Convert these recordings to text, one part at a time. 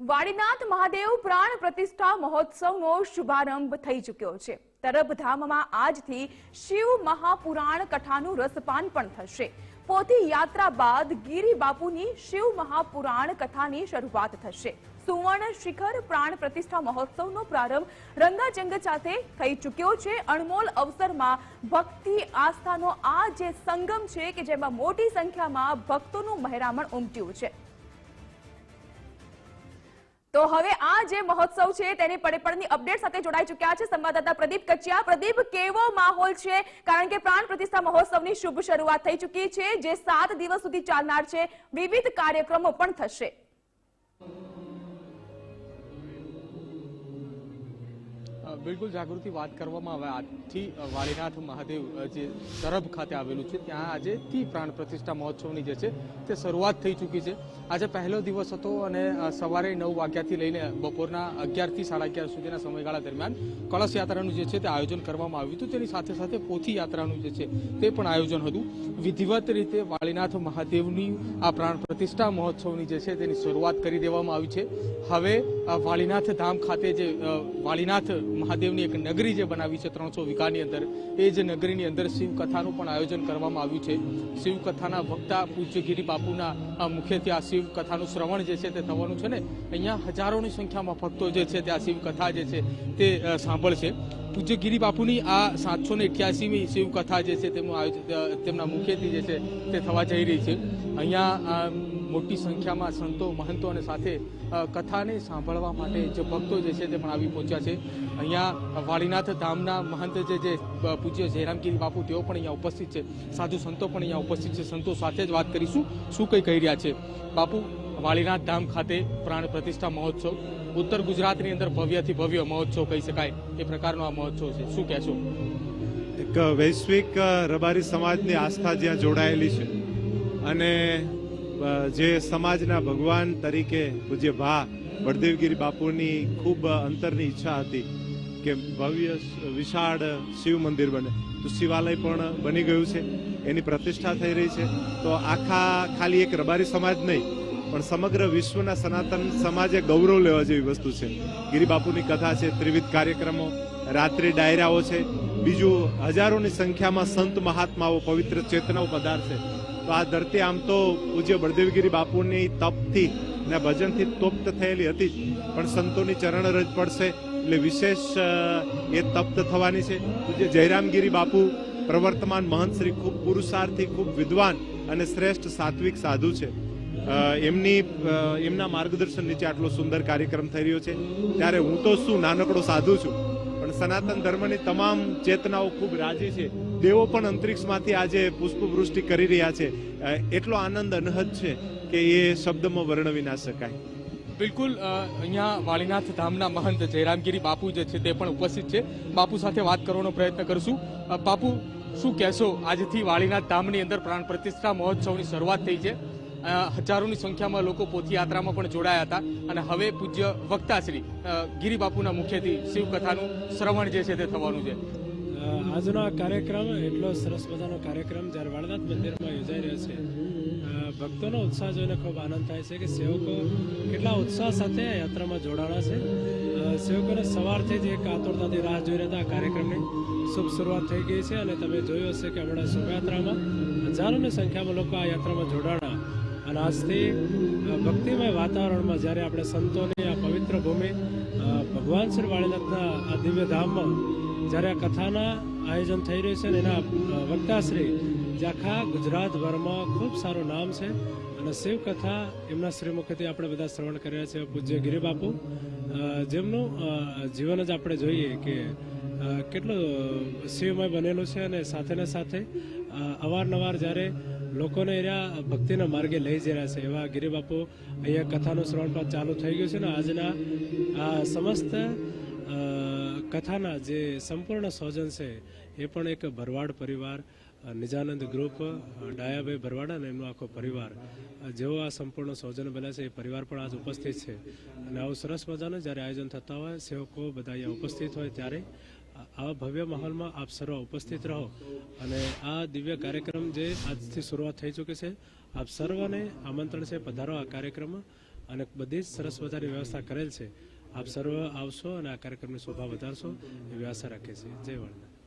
વાડીનાથ મહાદેવ પ્રાણ પ્રતિષ્ઠા મહોત્સવનો શુભારંભ થઈ ચૂક્યો છે. તરબધામમાં આજથી શિવ મહાપુરાણ કથાનું રસપાન પણ થશે. પોથી યાત્રા બાદ ગીરી બાપુની શિવ મહાપુરાણ કથાની શરૂઆત થશે. સુવર્ણ શિખર પ્રાણ પ્રતિષ્ઠા મહોત્સવનો પ્રારંભ રંગાચંગ સાથે થઈ ચૂક્યો છે. અણમોલ અવસરમાં ભક્તિ આસ્થાનો આ જે સંગમ છે કે જેમાં મોટી સંખ્યામાં ભક્તોનું મહેરામણ ઉમટ્યું છે. તો હવે આ જે મહોત્સવ છે, તેની પડેપડની અપડેટ સાથે જોડાઈ ચૂક્યા છે સંવાદદાતા પ્રદીપ કચ્યા. પ્રદીપ, કેવો માહોલ છે? કારણ કે પ્રાણ પ્રતિષ્ઠા મહોત્સવની શુભ શરૂઆત થઈ ચૂકી છે, જે સાત દિવસ સુધી ચાલનાર છે. વિવિધ કાર્યક્રમો પણ થશે. બિલકુલ જાગૃતિ વાત કરવામાં આવે. આજથી અ, વાળીનાથ મહાદેવ જે તરફ ખાતે આવેલું છે ત્યાં આજેથી પ્રાણ પ્રતિષ્ઠા મહોત્સવની જે છે તે શરૂઆત થઈ ચૂકી છે. આજે પહેલો દિવસ હતો અને સવારે નવ વાગ્યાથી લઈને બપોરના અગિયારથી સાડા અગિયાર સુધીના સમયગાળા દરમિયાન કળશ યાત્રાનું જે છે તે આયોજન કરવામાં આવ્યું હતું. તેની સાથે સાથે પોથી યાત્રાનું જે છે તે પણ આયોજન હતું. વિધિવત રીતે વાળીનાથ મહાદેવની આ પ્રાણ પ્રતિષ્ઠા મહોત્સવની જે છે તેની શરૂઆત કરી દેવામાં આવી છે. હવે વાળીનાથ ધામ ખાતે જે અ, વાળીનાથ મહાદેવની એક નગરી જે બનાવી છે ત્રણસો વીઘાની અંદર, એ જ નગરીની અંદર શિવકથાનું પણ આયોજન કરવામાં આવ્યું છે. શિવકથાના વક્તા પૂજ્ય ગિરી બાપુના મુખ્યથી આ શિવકથાનું શ્રવણ જે છે તે થવાનું છે ને, અહીંયા હજારોની સંખ્યામાં ભક્તો જે છે તે આ શિવકથા જે છે તે સાંભળશે. પૂજ્ય ગિરી બાપુની આ સાતસો ને અઠ્યાસીમી શિવકથા જે છે તેમનું આયોજન તેમના મુખેથી જે છે તે થવા જઈ રહી છે. અહીંયા મોટી સંખ્યામાં સંતો, મહંતો અને સાથે કથાને સાંભળવા માટે જે ભક્તો જે છે તે પણ આવી પહોંચ્યા છે. અહીંયા વાળીનાથ ધામના મહંત જે જે પૂજ્ય જયરામગીરી બાપુ, તેઓ પણ અહીંયા ઉપસ્થિત છે. સાધુ સંતો પણ અહીંયા ઉપસ્થિત છે. સંતો સાથે જ વાત કરીશું. શું કંઈ કહી રહ્યા છે? બાપુ, વાળીનાથ ધામ ખાતે પ્રાણ પ્રતિષ્ઠા મહોત્સવ. ઉત્તર ગુજરાતની અંદર ભવ્યથી ભવ્ય મહોત્સવ કહી શકાય. એ પ્રકારનો આ મહોત્સવ છે. શું કહેશો એક વૈશ્વિક રબારી સમાજની આસ્થા જ્યાં જોડાયેલી છે અને જે સમાજના ભગવાન તરીકે પૂજ્ય ભા બળદેવગીરી બાપુની ખૂબ અંતરની ઈચ્છા હતી. કે ભવ્ય વિશાળ શિવ મંદિર બને. તો શિવાલય પણ બની ગયું છે. એની પ્રતિષ્ઠા થઈ રહી છે. તો આખા ખાલી એક રબારી સમાજ નહીં, પણ સમગ્ર વિશ્વના સનાતન સમાજે ગૌરવ લેવા જેવી વસ્તુ છે. ગિરિબાપુની કથા છે, ત્રિવિધ કાર્યક્રમો, રાત્રિ ડાયરાઓ છે. બીજું, હજારોની સંખ્યામાં સંત મહાત્માઓ પવિત્ર ચેતનાઓ પધારશે. તો આ ધરતી આમ તો પૂજ્ય બળદેવગીરી બાપુની તપથી ને ભજનથી તોપ્ત થયેલી હતી પણ સંતોની ચરણ રજ પડશે. એટલે વિશેષ એ તપ્ત થવાની છે. પૂજ્ય જયરામગીરી બાપુ પ્રવર્તમાન મહંત શ્રી, ખૂબ પુરુષાર્થી, ખૂબ વિદ્વાન અને શ્રેષ્ઠ સાત્વિક સાધુ છે. એમની એમના માર્ગદર્શન નીચે આટલો સુંદર કાર્યક્રમ થઈ રહ્યો છે. ત્યારે હું તો શું નાનકડો સાધુ છું, પણ સનાતન ધર્મની તમામ ચેતનાઓ ખૂબ રાજી છે. દેવો પણ અંતરિક્ષમાંથી આજે પુષ્પવૃષ્ટિ કરી રહ્યા છે. એટલો આનંદ અનહદ છે કે એ શબ્દમાં વર્ણવી ના શકાય. બિલકુલ અહીંયા વાળીનાથ ધામના મહંત જયરામગીરી બાપુ જે છે તે પણ ઉપસ્થિત છે. બાપુ સાથે વાત કરવાનો પ્રયત્ન કરશું. બાપુ, શું કહેશો? આજથી વાળીનાથ ધામની અંદર પ્રાણ પ્રતિષ્ઠા મહોત્સવની શરૂઆત થઈ છે. હજારોની સંખ્યામાં લોકો પોથીયાત્રામાં પણ જોડાયા હતા અને હવે પૂજ્ય વક્તાશ્રી ગીરી બાપુના મુખ્યથી શિવકથાનું શ્રવણ જે છે તે થવાનું છે. આજનો આ કાર્યક્રમ એટલો સરસ મજાનો કાર્યક્રમ જ્યારે વાળનાથ મંદિરમાં યોજાઈ રહ્યો છે. ભક્તોનો ઉત્સાહ જોઈને ખૂબ આનંદ થાય છે કે સેવકો કેટલા ઉત્સાહ સાથે આ યાત્રામાં જોડાણા છે. સેવકોને સવારથી જ એક આતુરતાથી રાહ જોઈ રહ્યા હતા. કાર્યક્રમની શુભ શરૂઆત થઈ ગઈ છે અને તમે જોયું હશે કે હમણાં શોભાયાત્રામાં હજારોની સંખ્યામાં લોકો આ યાત્રામાં જોડાણા. અને આજથી ભક્તિમય વાતાવરણમાં જ્યારે આપણે સંતોની આ પવિત્ર ભૂમિ ભગવાન શ્રી વાળીનાથના આ દિવ્ય ધામમાં જ્યારે આ કથાના આયોજન થઈ રહ્યું છે ને એના વક્તાશ્રી જે આખા ગુજરાતભરમાં ખૂબ સારું નામ છે અને શિવ કથા એમના શ્રીમુખેથી આપણે બધા શ્રવણ કર્યા છે પૂજ્ય ગિરિબાપુ. જેમનું જીવન જ આપણે જોઈએ કે કેટલું શિવમય બનેલું છે અને સાથેને સાથે અવારનવાર જ્યારે લોકોને એના ભક્તિના માર્ગે લઈ જઈ રહ્યા છે. એવા ગિરિબાપુ અહીંયા કથાનું શ્રવણ પણ ચાલુ થઈ ગયું છે ને આજના આ સમસ્ત કથાના જે સંપૂર્ણ સ્વજન છે એ પણ એક ભરવાડ પરિવાર નિજાનંદ ગ્રુપ ડાયાભાઈ ભરવાડા અને એમનો આખો પરિવાર. જેઓ આ સંપૂર્ણ સૌજન્ય બન્યા છે, એ પરિવાર પણ આજ ઉપસ્થિત છે. અને આવું સરસ મજાનું જ્યારે આયોજન થતા હોય, સેવકો બધા અહીંયા ઉપસ્થિત હોય ત્યારે આવા ભવ્ય માહોલમાં આપ સર્વ ઉપસ્થિત રહો. અને આ દિવ્ય કાર્યક્રમ જે આજથી શરૂઆત થઈ ચૂકી છે, આપ સર્વને આમંત્રણ છે, પધારો આ કાર્યક્રમમાં અને બધી જ સરસ મજાની વ્યવસ્થા કરેલ છે. આપ સર્વ આવશો અને આ કાર્યક્રમની શોભા વધારશો, એવી આશા રાખે છે જય વડનાથ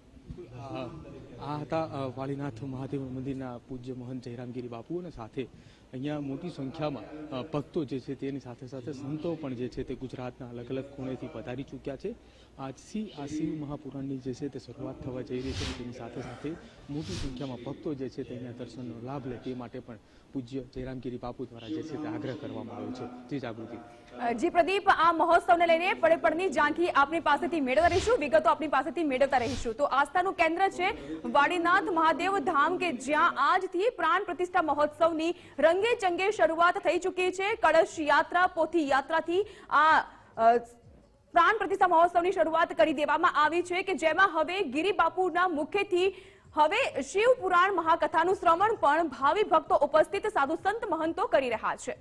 આ હતા વાલીનાથ મહાદેવ મંદિરના પૂજ્ય મહંત જયરામગીરી બાપુ અને સાથે અહીંયા મોટી સંખ્યામાં ભક્તો જે છે તેની સાથે સાથે સંતો પણ જે છે તે ગુજરાતના અલગ અલગ ખૂણેથી પધારી ચૂક્યા છે. આજથી આ શિવ મહાપુરાણની જે છે તે શરૂઆત થવા જઈ રહી છે તેની સાથે સાથે મોટી સંખ્યામાં ભક્તો જે છે તેના દર્શનનો લાભ લે તે માટે પણ પૂજ્ય જયરામગીરી બાપુ દ્વારા જે છે તે આગ્રહ કરવામાં આવ્યો છે. જે જાગૃતિ. જી પ્રદીપ, આ મહોત્સવને લઈને પડે પડની ઝાંખી આપની પાસેથી મેળવતા રહીશું, વિગતો આપની પાસેથી મેળવતા રહીશું. તો આસ્થાનું કેન્દ્ર છે વાડીનાથ મહાદેવ ધામ કે જ્યાં આજથી પ્રાણ પ્રતિષ્ઠા મહોત્સવની રંગે ચંગે શરૂઆત થઈ ચૂકી છે. કળશ યાત્રા, પોથી યાત્રાથી આ પ્રાણ પ્રતિષ્ઠા મહોત્સવની શરૂઆત કરી દેવામાં આવી છે કે જેમાં હવે ગિરિબાપુના મુખ્યથી હવે શિવ પુરાણ મહાકથાનું શ્રવણ પણ ભાવિ ભક્તો ઉપસ્થિત સાધુ સંત મહંતો કરી રહ્યા છે.